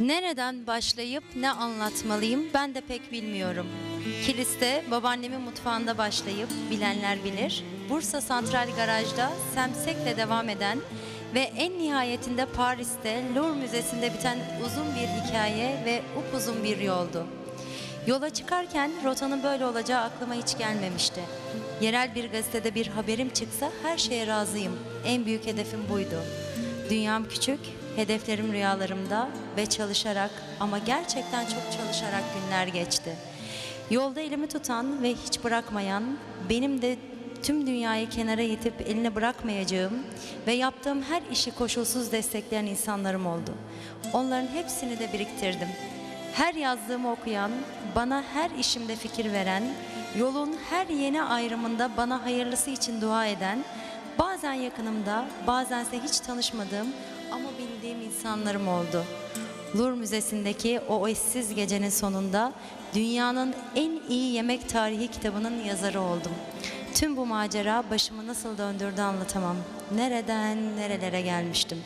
Nereden başlayıp ne anlatmalıyım ben de pek bilmiyorum. Kilis'te babaannemin mutfağında başlayıp bilenler bilir. Bursa Santral Garaj'da Semsek'le devam eden ve en nihayetinde Paris'te Louvre Müzesi'nde biten uzun bir hikaye ve upuzun bir yoldu. Yola çıkarken rotanın böyle olacağı aklıma hiç gelmemişti. Yerel bir gazetede bir haberim çıksa her şeye razıyım. En büyük hedefim buydu. Dünyam küçük, hedeflerim rüyalarımda ve çalışarak ama gerçekten çok çalışarak günler geçti. Yolda elimi tutan ve hiç bırakmayan, benim de tüm dünyayı kenara itip eline bırakmayacağım ve yaptığım her işi koşulsuz destekleyen insanlarım oldu. Onların hepsini de biriktirdim. Her yazdığımı okuyan, bana her işimde fikir veren, yolun her yeni ayrımında bana hayırlısı için dua eden, bazen yakınımda, bazense hiç tanışmadığım ama bildiğim insanlarım oldu. Louvre Müzesi'ndeki o eşsiz gecenin sonunda dünyanın en iyi yemek tarihi kitabının yazarı oldum. Tüm bu macera başımı nasıl döndürdü anlatamam. Nereden nerelere gelmiştim.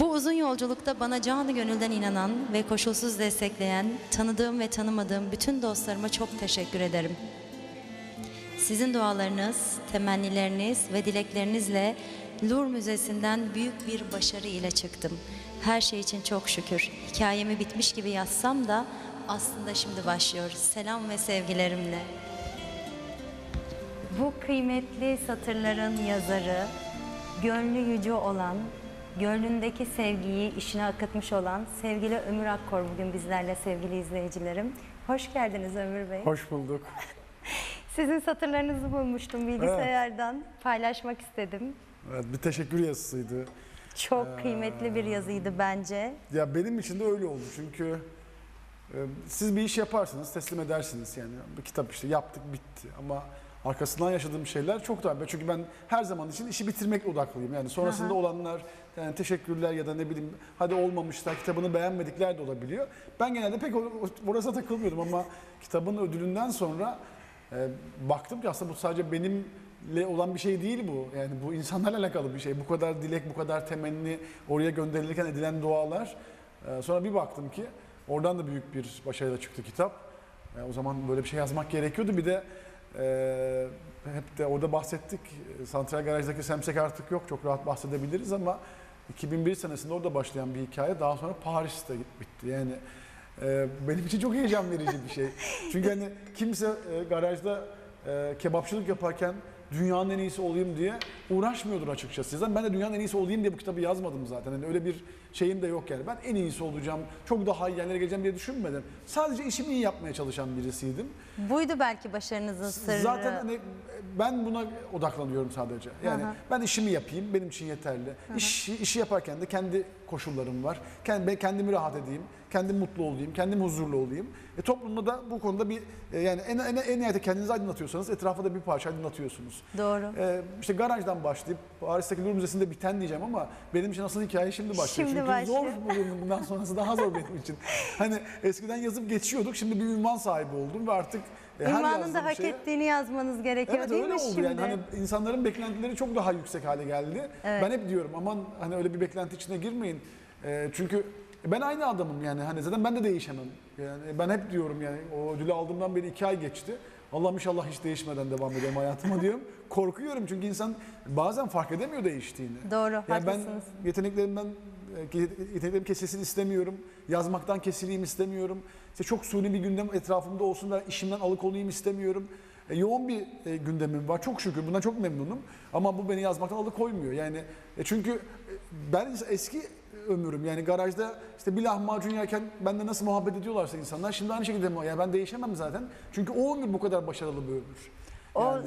Bu uzun yolculukta bana canı gönülden inanan ve koşulsuz destekleyen, tanıdığım ve tanımadığım bütün dostlarıma çok teşekkür ederim. Sizin dualarınız, temennileriniz ve dileklerinizle Louvre Müzesi'nden büyük bir başarı ile çıktım. Her şey için çok şükür. Hikayemi bitmiş gibi yazsam da aslında şimdi başlıyor. Selam ve sevgilerimle. Bu kıymetli satırların yazarı, gönlü yüce olan, gönlündeki sevgiyi işine akıtmış olan sevgili Ömür Akkor bugün bizlerle sevgili izleyicilerim. Hoş geldiniz Ömür Bey. Hoş bulduk. Sizin satırlarınızı bulmuştum bilgisayardan. Paylaşmak istedim. Evet, bir teşekkür yazısıydı. Çok kıymetli bir yazıydı bence. Ya benim için de öyle oldu çünkü e, siz bir iş yaparsınız, teslim edersiniz yani. Bir kitap işte yaptık, bitti ama arkasından yaşadığım şeyler çok daha çünkü ben her zaman için işi bitirmekle odaklıyım. Yani sonrasında Aha. olanlar yani teşekkürler ya da ne bileyim hadi olmamışlar, kitabını beğenmedikler de olabiliyor. Ben genelde pek orasına takılmıyordum ama kitabın ödülünden sonra e, baktım ki aslında bu sadece olan bir şey değil bu. Yani bu insanlarla alakalı bir şey. Bu kadar dilek, bu kadar temenni, oraya gönderilirken edilen dualar. E, sonra bir baktım ki oradan da büyük bir başarıyla çıktı kitap. E, o zaman böyle bir şey yazmak gerekiyordu. Bir de e, hep de orada bahsettik. Santral Garaj'daki Semsek artık yok. Çok rahat bahsedebiliriz ama 2001 senesinde orada başlayan bir hikaye daha sonra Paris'te bitti. Yani e, benim için çok heyecan verici bir şey. Çünkü hani kimse e, garajda e, kebapçılık yaparken dünyanın en iyisi olayım diye uğraşmıyordur açıkçası. Zaten ben de dünyanın en iyisi olayım diye bu kitabı yazmadım zaten. Hani öyle bir şeyim de yok yani. Ben en iyisi olacağım, çok daha iyi yerlere geleceğim diye düşünmedim. Sadece işimi iyi yapmaya çalışan birisiydim. Buydu belki başarınızın sırrı. Zaten hani ben buna odaklanıyorum sadece. Yani hı. ben işimi yapayım, benim için yeterli. İşi, işi yaparken de kendi koşullarım var. Kendi, kendimi rahat edeyim, kendim mutlu olayım, kendim huzurlu olayım. E, toplumda da bu konuda bir e, yani en, en, en nihayetinde kendinizi aydınlatıyorsanız etrafa da bir parça aydınlatıyorsunuz. Doğru. Ee, işte garajdan başlayıp Paris'teki Louvre Müzesi'nde biten diyeceğim ama benim için asıl hikaye şimdi başlıyor. Şimdi Çünkü başlıyor. zor bundan sonrası daha zor benim için. Hani eskiden yazıp geçiyorduk şimdi bir ünvan sahibi oldum ve artık e, her yazdığım da hak şeye- ettiğini yazmanız gerekiyor Evet değil öyle mi oldu şimdi? yani hani insanların beklentileri çok daha yüksek hale geldi. Evet. Ben hep diyorum aman hani öyle bir beklenti içine girmeyin. Ee, çünkü ben aynı adamım yani hani zaten ben de değişemem. Yani ben hep diyorum yani o ödülü aldığımdan beri iki ay geçti. Allah'ım inşallah hiç değişmeden devam edelim hayatıma diyorum. Korkuyorum çünkü insan bazen fark edemiyor değiştiğini. Doğru, Yani ben haklısınız. yeteneklerimden e, yeteneklerim kesilsin istemiyorum. Yazmaktan kesileyim istemiyorum. İşte çok suni bir gündem etrafımda olsun da işimden alıkolayım istemiyorum. E, yoğun bir e, gündemim var. Çok şükür bundan çok memnunum. Ama bu beni yazmaktan alıkoymuyor. Yani e, çünkü e, ben eski ömrüm yani garajda işte bir lahmacun yerken bende nasıl muhabbet ediyorlarsa insanlar şimdi aynı şekilde? Yani ben değişemem zaten. Çünkü o ömür bu kadar başarılı bir ömür. O Yani-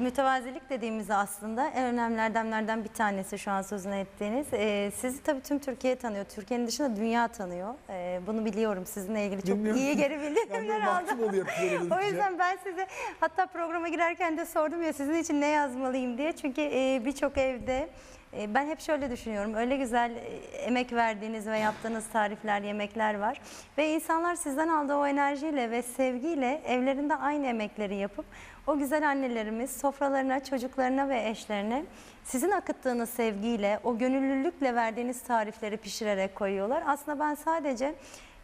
mütevazilik dediğimiz aslında en önemli erdemlerden bir tanesi şu an sözünü ettiğiniz. Ee, sizi tabii tüm Türkiye tanıyor. Türkiye'nin dışında dünya tanıyor. Ee, bunu biliyorum. Sizinle ilgili çok Bilmiyorum. iyi geri bildirimler aldım. oluyor. O yüzden ben size hatta programa girerken de sordum ya sizin için ne yazmalıyım diye. Çünkü e, birçok evde ben hep şöyle düşünüyorum. Öyle güzel e, emek verdiğiniz ve yaptığınız tarifler, yemekler var. Ve insanlar sizden aldığı o enerjiyle ve sevgiyle evlerinde aynı emekleri yapıp o güzel annelerimiz sofralarına, çocuklarına ve eşlerine sizin akıttığınız sevgiyle, o gönüllülükle verdiğiniz tarifleri pişirerek koyuyorlar. Aslında ben sadece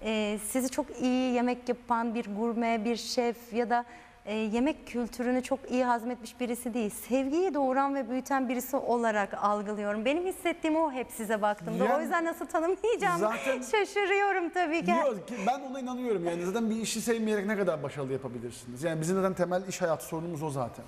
e, sizi çok iyi yemek yapan bir gurme, bir şef ya da e, yemek kültürünü çok iyi hazmetmiş birisi değil. Sevgiyi doğuran ve büyüten birisi olarak algılıyorum. Benim hissettiğim o hep size baktığımda. o Yani- yüzden nasıl tanımlayacağım Zaten- şaşırıyorum tabii ki. Yok ben ona inanıyorum yani zaten bir işi sevmeyerek ne kadar başarılı yapabilirsiniz. Yani bizim zaten temel iş hayatı sorunumuz o zaten.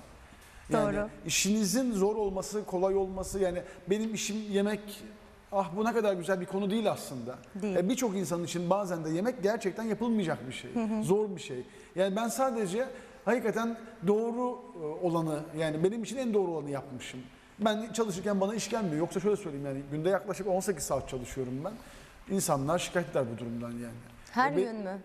Yani Doğru. işinizin zor olması, kolay olması yani benim işim yemek ah bu ne kadar güzel bir konu değil aslında. Değil. E, Birçok insan için bazen de yemek gerçekten yapılmayacak bir şey. Zor bir şey. Yani ben sadece hakikaten doğru e, olanı yani benim için en doğru olanı yapmışım. Ben çalışırken bana iş gelmiyor. Yoksa şöyle söyleyeyim yani günde yaklaşık 18 saat çalışıyorum ben. İnsanlar şikayetler bu durumdan yani. Her E, gün mü?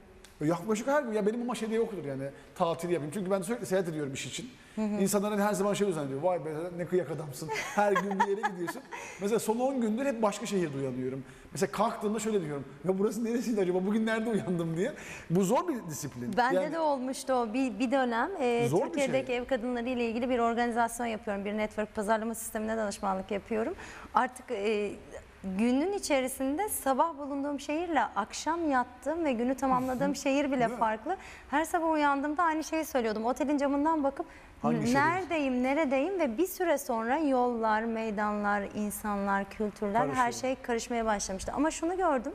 Yaklaşık her gün. Ya benim ama şeyde yoktur yani tatil yapayım. Çünkü ben sürekli seyahat ediyorum iş için. İnsanlar hani her zaman şey zannediyor. Vay be ne kıyak adamsın. Her gün bir yere gidiyorsun. Mesela son 10 gündür hep başka şehirde uyanıyorum. Mesela kalktığımda şöyle diyorum. Ya burası neresiydi acaba? Bugün nerede uyandım diye. Bu zor bir disiplin. Bende Yani de olmuştu o bir, bir dönem. Ee, Zor bir Türkiye'deki şey. ev kadınları ile ilgili bir organizasyon yapıyorum. Bir network pazarlama sistemine danışmanlık yapıyorum. Artık e, günün içerisinde sabah bulunduğum şehirle akşam yattığım ve günü tamamladığım şehir bile farklı. Her sabah uyandığımda aynı şeyi söylüyordum. Otelin camından bakıp Hangi şehir? neredeyim, neredeyim ve bir süre sonra yollar, meydanlar, insanlar, kültürler her Karışıyor. şey karışmaya başlamıştı. Ama şunu gördüm.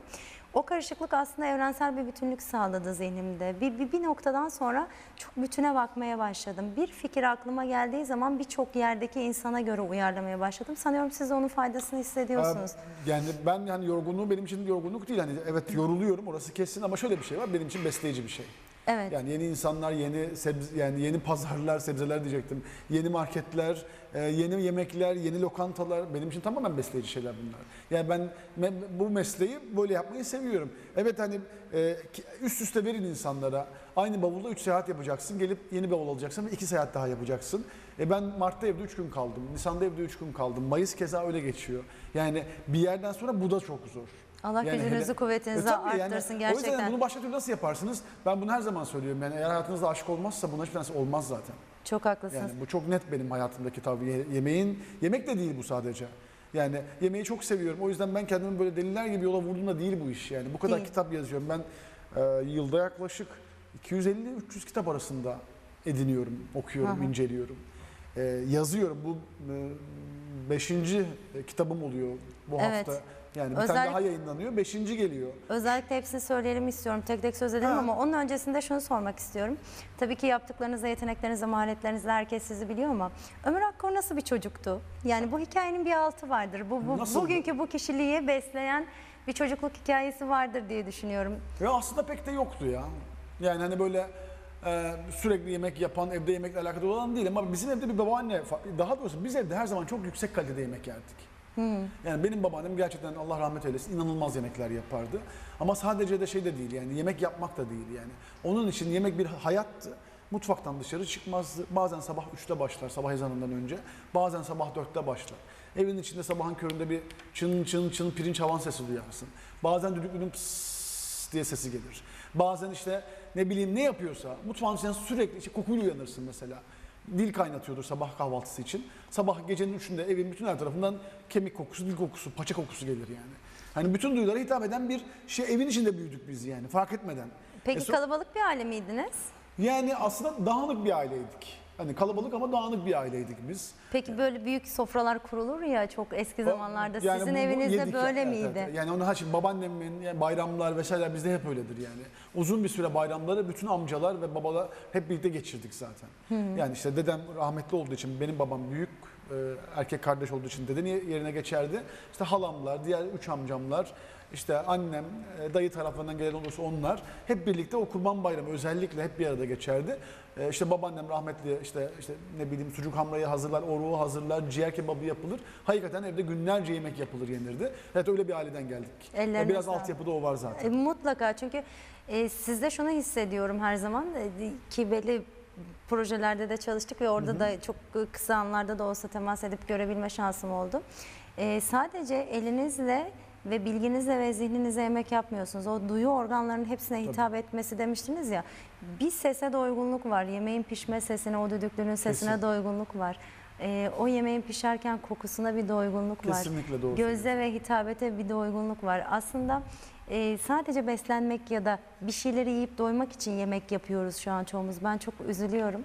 O karışıklık aslında evrensel bir bütünlük sağladı zihnimde. Bir, bir, bir noktadan sonra çok bütüne bakmaya başladım. Bir fikir aklıma geldiği zaman birçok yerdeki insana göre uyarlamaya başladım. Sanıyorum siz de onun faydasını hissediyorsunuz. Yani ben yani yorgunluğu benim için yorgunluk değil. Hani evet yoruluyorum orası kesin ama şöyle bir şey var. Benim için besleyici bir şey. Evet. Yani yeni insanlar, yeni sebze, yani yeni pazarlar, sebzeler diyecektim. Yeni marketler, e, yeni yemekler, yeni lokantalar benim için tamamen besleyici şeyler bunlar. Yani ben bu mesleği böyle yapmayı seviyorum. Evet hani e, üst üste verin insanlara. Aynı bavulda 3 seyahat yapacaksın. Gelip yeni bavul alacaksın ve 2 seyahat daha yapacaksın. E ben Mart'ta evde 3 gün kaldım. Nisan'da evde 3 gün kaldım. Mayıs keza öyle geçiyor. Yani bir yerden sonra bu da çok zor. Allah Yani gücünüzü, hele- kuvvetinizi E tabii yani arttırsın O yüzden gerçekten. bunu başka türlü nasıl yaparsınız? Ben bunu her zaman söylüyorum. Yani eğer hayatınızda aşk olmazsa buna hiçbir tanesi olmaz zaten. Çok haklısınız. Yani bu çok net benim hayatımdaki tabii. Ye- Yemeğin, yemek de değil bu sadece. Yani yemeği çok seviyorum. O yüzden ben kendimi böyle deliler gibi yola vurduğumda değil bu iş. Yani bu kadar Değil. kitap yazıyorum. Ben e, yılda yaklaşık 250-300 kitap arasında ediniyorum, okuyorum, hı. inceliyorum. E, yazıyorum. Bu e, beşinci kitabım oluyor bu Evet. hafta. Yani bir tane Özellikle- daha yayınlanıyor. Beşinci geliyor. Özellikle hepsini söyleyelim istiyorum. Tek tek söz edelim Ha. ama onun öncesinde şunu sormak istiyorum. Tabii ki yaptıklarınızla, yeteneklerinizle, maharetlerinizle herkes sizi biliyor ama Ömür Akkor nasıl bir çocuktu? Yani bu hikayenin bir altı vardır. Bu, bu Nasıldı? bugünkü bu kişiliği besleyen bir çocukluk hikayesi vardır diye düşünüyorum. Ya aslında pek de yoktu ya. Yani hani böyle e, sürekli yemek yapan, evde yemekle alakalı olan değil ama bizim evde bir babaanne, fa- daha doğrusu biz evde her zaman çok yüksek kalitede yemek yerdik. Yani benim babaannem gerçekten Allah rahmet eylesin inanılmaz yemekler yapardı. Ama sadece de şey de değil yani yemek yapmak da değil yani. Onun için yemek bir hayattı. Mutfaktan dışarı çıkmazdı. Bazen sabah 3'te başlar sabah ezanından önce. Bazen sabah 4'te başlar. Evin içinde sabahın köründe bir çın çın çın pirinç havan sesi duyarsın. Bazen düdüklünün pıs diye sesi gelir. Bazen işte ne bileyim ne yapıyorsa mutfağın içinden sürekli işte kokuyla uyanırsın mesela. Dil kaynatıyordur sabah kahvaltısı için. Sabah gecenin üçünde evin bütün her tarafından kemik kokusu, dil kokusu, paça kokusu gelir yani. Hani bütün duyulara hitap eden bir şey evin içinde büyüdük biz yani fark etmeden. Peki E so- kalabalık bir aile miydiniz? yani aslında dağınık bir aileydik. Hani kalabalık ama dağınık bir aileydik biz. Peki böyle büyük sofralar kurulur ya çok eski zamanlarda. Yani Sizin bu- bu evinizde yedik ya, böyle evet, miydi? evet. Yani onu her şey babaannemin yani bayramlar vesaire bizde hep öyledir yani. Uzun bir süre bayramları bütün amcalar ve babalar hep birlikte geçirdik zaten. Yani işte dedem rahmetli olduğu için benim babam büyük e, erkek kardeş olduğu için dede yerine geçerdi. İşte halamlar, diğer üç amcamlar, işte annem, e, dayı taraflarından gelen olursa onlar hep birlikte o kurban bayramı özellikle hep bir arada geçerdi. E, işte babaannem rahmetli işte işte ne bileyim sucuk hamurayı hazırlar, oruğu hazırlar, ciğer kebabı yapılır. Hakikaten evde günlerce yemek yapılır yenirdi. Evet öyle bir aileden geldik. Ellerine E, Biraz sağlık. altyapıda o var zaten. E, mutlaka çünkü e, sizde şunu hissediyorum her zaman e, ki belli projelerde de çalıştık ve orada da çok kısa anlarda da olsa temas edip görebilme şansım oldu. Ee, sadece elinizle ve bilginizle ve zihninize yemek yapmıyorsunuz. O duyu organlarının hepsine hitap etmesi demiştiniz ya. Bir sese doygunluk var. Yemeğin pişme sesine, o düdüklünün sesine Kesin. doygunluk var. Ee, o yemeğin pişerken kokusuna bir doygunluk var. Kesinlikle doğru Göze ve hitabete bir doygunluk var. Aslında e, sadece beslenmek ya da bir şeyleri yiyip doymak için yemek yapıyoruz şu an çoğumuz. Ben çok üzülüyorum.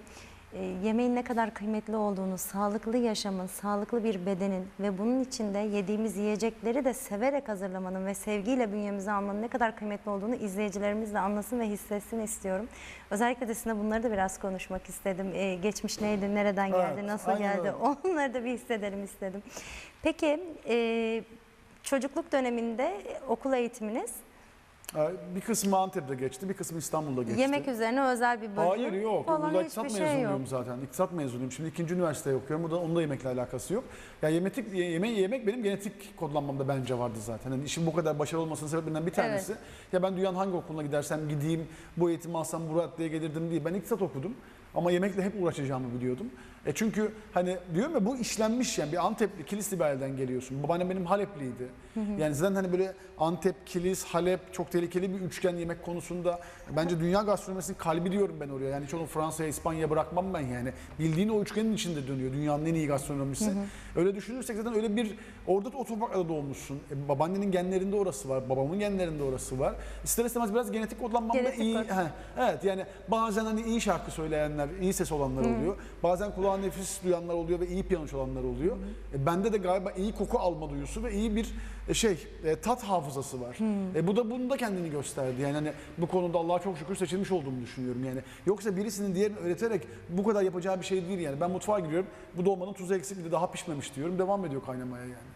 E, yemeğin ne kadar kıymetli olduğunu, sağlıklı yaşamın, sağlıklı bir bedenin ve bunun içinde yediğimiz yiyecekleri de severek hazırlamanın ve sevgiyle bünyemize almanın ne kadar kıymetli olduğunu izleyicilerimiz de anlasın ve hissetsin istiyorum. Özellikle de sizinle bunları da biraz konuşmak istedim. E, geçmiş neydi, nereden geldi, Evet, nasıl aynen geldi onları da bir hissedelim istedim. Peki e, çocukluk döneminde okul eğitiminiz Ee, Bir kısmı Antep'te geçti, bir kısmı İstanbul'da geçti. yemek üzerine özel bir bölüm Hayır yok. falan Burada iktisat şey yok. mezunuyum zaten. İktisat mezunuyum. Şimdi ikinci üniversiteye okuyorum. Burada onunla yemekle alakası yok. Ya yemek, yemek, yemek benim genetik kodlanmamda bence vardı zaten. Hani işin bu kadar başarılı olmasının sebeplerinden bir tanesi. Ya ben dünyanın hangi okuluna gidersem gideyim, bu eğitimi alsam bu raddeye gelirdim değil. Ben iktisat okudum. Ama yemekle hep uğraşacağımı biliyordum. E çünkü hani diyorum ya bu işlenmiş yani bir Antepli, Kilisli bir aileden geliyorsun. Babaannem benim Halepliydi. Yani zaten hani böyle Antep, Kilis, Halep çok tehlikeli bir üçgen yemek konusunda. Bence dünya gastronomisinin kalbi diyorum ben oraya. Yani hiç onu Fransa'ya, İspanya'ya bırakmam ben yani. Bildiğin o üçgenin içinde dönüyor dünyanın en iyi gastronomisi. Öyle düşünürsek zaten öyle bir orada da o topraklarda doğmuşsun. E, babaannenin genlerinde orası var, babamın genlerinde orası var. İster istemez biraz genetik kodlanmamda Genetik iyi. He, evet yani bazen hani iyi şarkı söyleyenler, iyi ses olanlar oluyor. Bazen kulağa nefis duyanlar oluyor ve iyi piyano çalanlar oluyor. E, bende de galiba iyi koku alma duyusu ve iyi bir e, şey e, tat hafızası var. E, bu da bunu da kendini gösterdi. Yani hani bu konuda Allah'a çok şükür seçilmiş olduğumu düşünüyorum yani. Yoksa birisinin diğerini öğreterek bu kadar yapacağı bir şey değil yani. Ben mutfağa giriyorum. Bu dolmanın tuzu eksik bir de daha pişmemiş diyorum. Devam ediyor kaynamaya yani.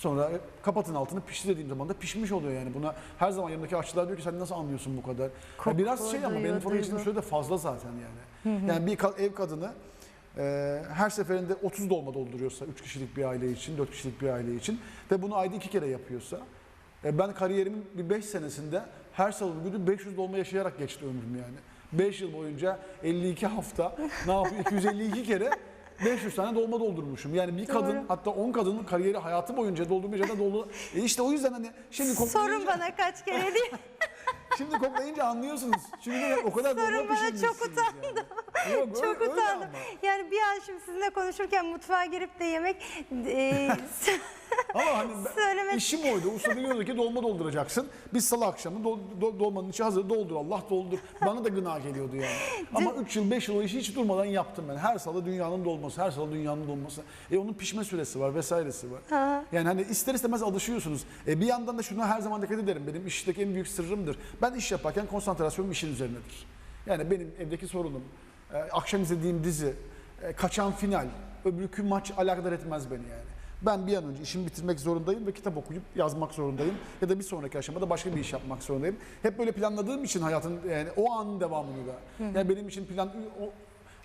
Sonra kapatın altını pişti dediğim zaman da pişmiş oluyor yani. Buna her zaman yanımdaki aşçılar diyor ki sen nasıl anlıyorsun bu kadar? Koku, Ya biraz şey ama duyuyor, benim oraya geçtiğim duygu. süre de fazla zaten yani. Yani bir ev kadını e, her seferinde 30 dolma dolduruyorsa 3 kişilik bir aile için, 4 kişilik bir aile için ve bunu ayda iki kere yapıyorsa e, ben kariyerimin bir 5 senesinde her salı günü 500 dolma yaşayarak geçti ömrüm yani. 5 yıl boyunca 52 hafta ne yapıyor 252 kere 500 tane dolma doldurmuşum. Yani bir kadın Doğru. hatta 10 kadının kariyeri hayatı boyunca doldurmayacak da doldu. E işte o yüzden hani şimdi Sorun bana kaç kere diye. Şimdi koklayınca anlıyorsunuz. Çünkü o kadar Sorun dolma bana, pişirmişsiniz çok yani. Yok, Çok öyle- utandım. ama. Yani bir an şimdi sizinle konuşurken mutfağa girip de yemek e, Ama hani ben- işim oydu. Usta biliyordu ki dolma dolduracaksın. Biz salı akşamı dol- do- dolmanın içi hazır doldur Allah doldur. Bana da gına geliyordu yani. Ama 3 yıl 5 yıl o işi hiç durmadan yaptım ben. Her salı dünyanın dolması, her salı dünyanın dolması. E onun pişme süresi var vesairesi var. Yani hani ister istemez alışıyorsunuz. E bir yandan da şuna her zaman dikkat ederim. Benim işteki en büyük sırrımdır. Ben iş yaparken konsantrasyonum işin üzerindedir. Yani benim evdeki sorunum, e, akşam izlediğim dizi, e, kaçan final, öbürkü maç alakadar etmez beni yani. Ben bir an önce işimi bitirmek zorundayım ve kitap okuyup yazmak zorundayım. Ya da bir sonraki aşamada başka bir iş yapmak zorundayım. Hep böyle planladığım için hayatın yani o anın devamını da. Yani benim için plan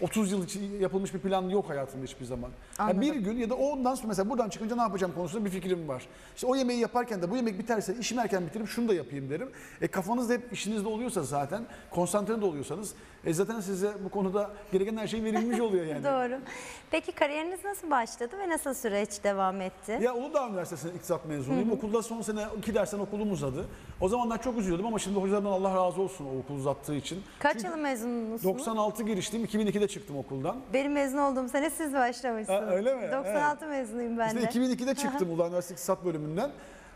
30 yıl için yapılmış bir plan yok hayatımda hiçbir zaman. Yani Anladım. bir gün ya da ondan sonra mesela buradan çıkınca ne yapacağım konusunda bir fikrim var. İşte o yemeği yaparken de bu yemek biterse işimi erken bitirip şunu da yapayım derim. E kafanızda hep işinizde oluyorsa zaten, konsantre de oluyorsanız e zaten size bu konuda gereken her şey verilmiş oluyor yani. doğru. Peki kariyeriniz nasıl başladı ve nasıl süreç devam etti? Ya Uludağ Üniversitesi'nin iktisat mezunuyum. Okulda son sene iki dersten okulum uzadı. O zamanlar çok üzülüyordum ama şimdi hocalardan Allah razı olsun o okul uzattığı için. Kaç Çünkü yıl mezununuz? 96 giriştim, 2002'de çıktım okuldan. Benim mezun olduğum sene siz başlamışsınız. Ha, öyle mi? 96 mezunuyum ben İşte de. 2002'de çıktım Uludağ Üniversitesi İktisat bölümünden.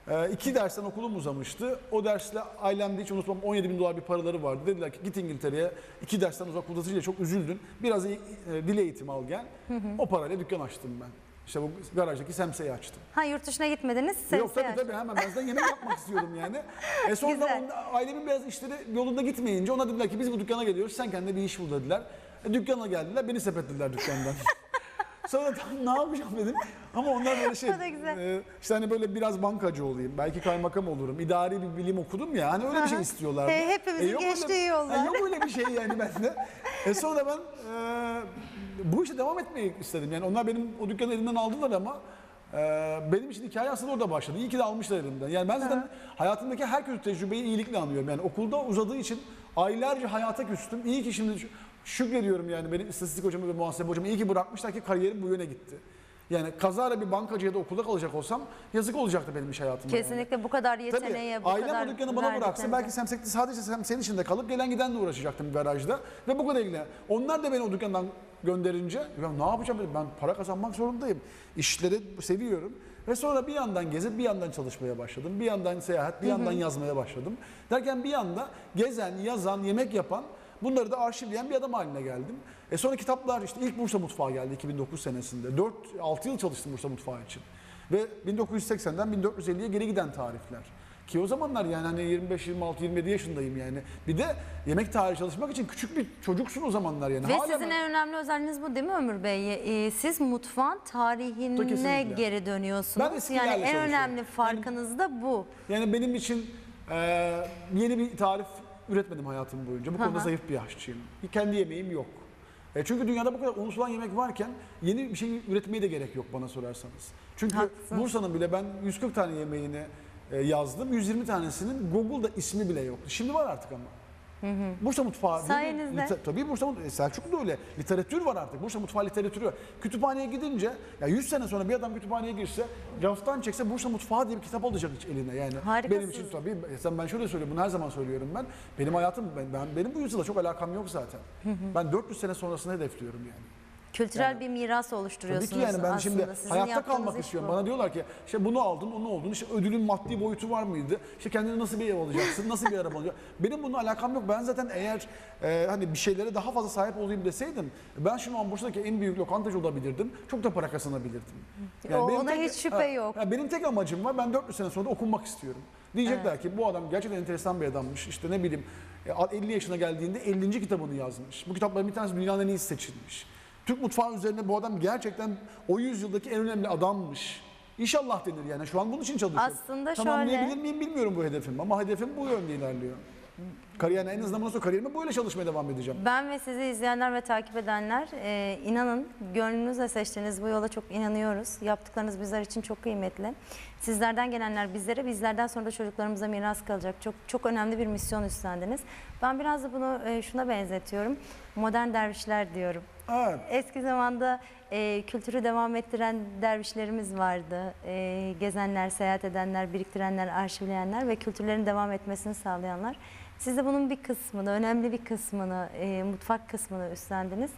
Ee, iki dersten okulum uzamıştı. O dersle ailemde hiç unutmam 17 bin dolar bir paraları vardı. Dediler ki git İngiltere'ye iki dersten uzak uzatınca çok üzüldün. Biraz e, dil eğitimi al gel. O parayla dükkan açtım ben. İşte bu garajdaki semseyi açtım. Ha yurt dışına gitmediniz. Yok sesli tabii tabii hemen ben zaten yemek yapmak istiyordum yani. E sonra ailemin biraz işleri yolunda gitmeyince ona dediler ki biz bu dükkana geliyoruz sen kendine bir iş bul dediler. E, dükkana geldiler beni sepetlediler dükkandan. Sonra tam ne yapacağım dedim. Ama onlar böyle şey, O da güzel. e, işte hani böyle biraz bankacı olayım, belki kaymakam olurum, idari bir bilim okudum ya, hani öyle bir şey istiyorlardı. He, hepimizin yok geçtiği öyle, yollar. Ha, yok öyle bir şey yani bende. E sonra ben e, bu işe devam etmeyi istedim. Yani onlar benim o dükkanı elimden aldılar ama e, benim için hikaye aslında orada başladı. İyi ki de almışlar elimden. Yani ben zaten hayatımdaki her kötü tecrübeyi iyilikle anlıyorum. Yani okulda uzadığı için aylarca hayata küstüm. İyi ki şimdi şu- şükrediyorum yani benim istatistik hocamı ve muhasebe hocamı iyi ki bırakmışlar ki kariyerim bu yöne gitti. Yani kazara bir bankacıya da okulda kalacak olsam yazık olacaktı benim iş hayatımda. yani. Kesinlikle bu kadar yeteneğe, Tabii bu ailem kadar o dükkanı bana bıraksa belki Semsek'te sadece sem- senin içinde kalıp gelen gidenle uğraşacaktım garajda. Ve bu kadar ilgilen. Onlar da beni o dükkandan gönderince ya ne yapacağım dedim ben para kazanmak zorundayım. İşleri seviyorum. Ve sonra bir yandan gezip bir yandan çalışmaya başladım. Bir yandan seyahat, bir yandan yazmaya başladım. Derken bir yanda gezen, yazan, yemek yapan bunları da arşivleyen bir adam haline geldim. E sonra kitaplar işte ilk Bursa Mutfağı geldi 2009 senesinde. 4-6 yıl çalıştım Bursa Mutfağı için. Ve 1980'den 1450'ye geri giden tarifler. Ki o zamanlar yani hani 25, 26, 27 yaşındayım yani. Bir de yemek tarihi çalışmak için küçük bir çocuksun o zamanlar yani. Ve Hala sizin ben- en önemli özelliğiniz bu değil mi Ömür Bey? Ee, siz mutfağın tarihine Kesinlikle. geri dönüyorsunuz. Ben yani en çalışıyorum. önemli farkınız da bu. Yani benim için e, yeni bir tarif üretmedim hayatım boyunca. Bu konuda zayıf bir aşçıyım. Kendi yemeğim yok. E çünkü dünyada bu kadar unutulan yemek varken yeni bir şey üretmeye de gerek yok bana sorarsanız. Çünkü. Bursa'nın bile ben 140 tane yemeğini e, yazdım. 120 tanesinin Google'da ismi bile yoktu. Şimdi var artık ama. Bursa mutfağı. değil mi? Sayenizde. Tabii Bursa mutfağı. Selçuklu da öyle. Literatür var artık. Bursa mutfağı literatürü var. Kütüphaneye gidince ya 100 sene sonra bir adam kütüphaneye girse raftan çekse Bursa mutfağı diye bir kitap alacak hiç eline yani. Harikasınız. Benim için tabii sen ben şöyle söylüyorum bunu her zaman söylüyorum ben. Benim hayatım ben, ben benim bu yüzyıla çok alakam yok zaten. Ben 400 sene sonrasını hedefliyorum yani. Kültürel bir miras Tabii oluşturuyorsunuz ki yani ben aslında. şimdi Sizin hayatta yaptığınız kalmak iş istiyorum. bu. Bana diyorlar ki işte bunu aldın, onu oldun. İşte ödülün maddi boyutu var mıydı? İşte kendine nasıl bir ev alacaksın, nasıl bir araba alacaksın? Benim bununla alakam yok. Ben zaten eğer e, hani bir şeylere daha fazla sahip olayım deseydim ben şimdi an Bursa'daki en büyük lokantacı olabilirdim. Çok da para kazanabilirdim. O- benim ona hiç şüphe yok. ha, benim tek amacım var. Ben 400 sene sonra da okunmak istiyorum. Diyecekler ki bu adam gerçekten enteresan bir adammış. İşte ne bileyim e, 50 yaşına geldiğinde 50. kitabını yazmış. Bu kitapların bir tanesi dünyanın en iyisi seçilmiş. Türk mutfağı üzerine bu adam gerçekten o yüzyıldaki en önemli adammış. İnşallah denir yani. Şu an bunun için çalışıyorum. Aslında Tamamlayabilir şöyle- miyim bilmiyorum bu hedefim ama hedefim bu yönde ilerliyor. Kariyerine en azından sonra kariyerime böyle çalışmaya devam edeceğim. Ben ve sizi izleyenler ve takip edenler e, inanın gönlünüzle seçtiğiniz bu yola çok inanıyoruz. Yaptıklarınız bizler için çok kıymetli. Sizlerden gelenler bizlere, bizlerden sonra da çocuklarımıza miras kalacak. Çok çok önemli bir misyon üstlendiniz. Ben biraz da bunu e, şuna benzetiyorum. Modern dervişler diyorum. Evet. Eski zamanda e, kültürü devam ettiren dervişlerimiz vardı. E, gezenler, seyahat edenler, biriktirenler, arşivleyenler ve kültürlerin devam etmesini sağlayanlar. Siz de bunun bir kısmını, önemli bir kısmını, e, mutfak kısmını üstlendiniz.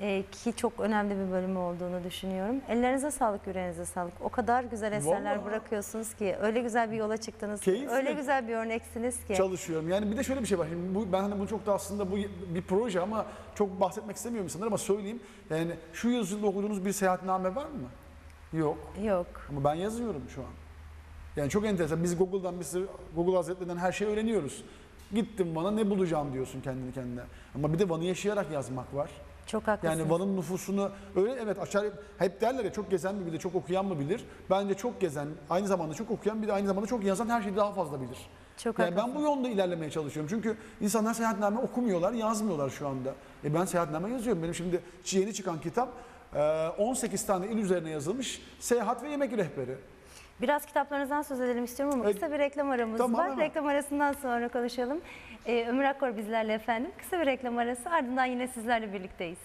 E, ki çok önemli bir bölümü olduğunu düşünüyorum. Ellerinize sağlık, yüreğinize sağlık. O kadar güzel eserler Vallahi. bırakıyorsunuz ki, öyle güzel bir yola çıktınız ki, Keyifle. öyle güzel bir örneksiniz ki. çalışıyorum. Yani bir de şöyle bir şey var. Şimdi bu, ben hani bunu çok da aslında bu bir proje ama çok bahsetmek istemiyorum insanlara ama söyleyeyim. Yani şu yüzyılda okuduğunuz bir seyahatname var mı? Yok. Yok. Ama ben yazıyorum şu an. Yani çok enteresan. Biz Google'dan, biz Google Hazretlerinden her şeyi öğreniyoruz. Gittim bana ne bulacağım diyorsun kendini kendine. Ama bir de Van'ı yaşayarak yazmak var. Çok haklısınız. Yani Van'ın nüfusunu öyle evet aşağı hep derler ya çok gezen mi bilir, çok okuyan mı bilir. Bence çok gezen, aynı zamanda çok okuyan bir de aynı zamanda çok yazan her şeyi daha fazla bilir. Çok yani ben bu yolda ilerlemeye çalışıyorum. Çünkü insanlar seyahatname okumuyorlar, yazmıyorlar şu anda. E ben seyahatname yazıyorum. Benim şimdi yeni çıkan kitap e, 18 tane il üzerine yazılmış seyahat ve yemek rehberi. Biraz kitaplarınızdan söz edelim istiyorum ama Evet. kısa bir reklam aramız Tamam, var. hemen. Reklam arasından sonra konuşalım. Ee, Ömür Akkor bizlerle efendim. Kısa bir reklam arası ardından yine sizlerle birlikteyiz.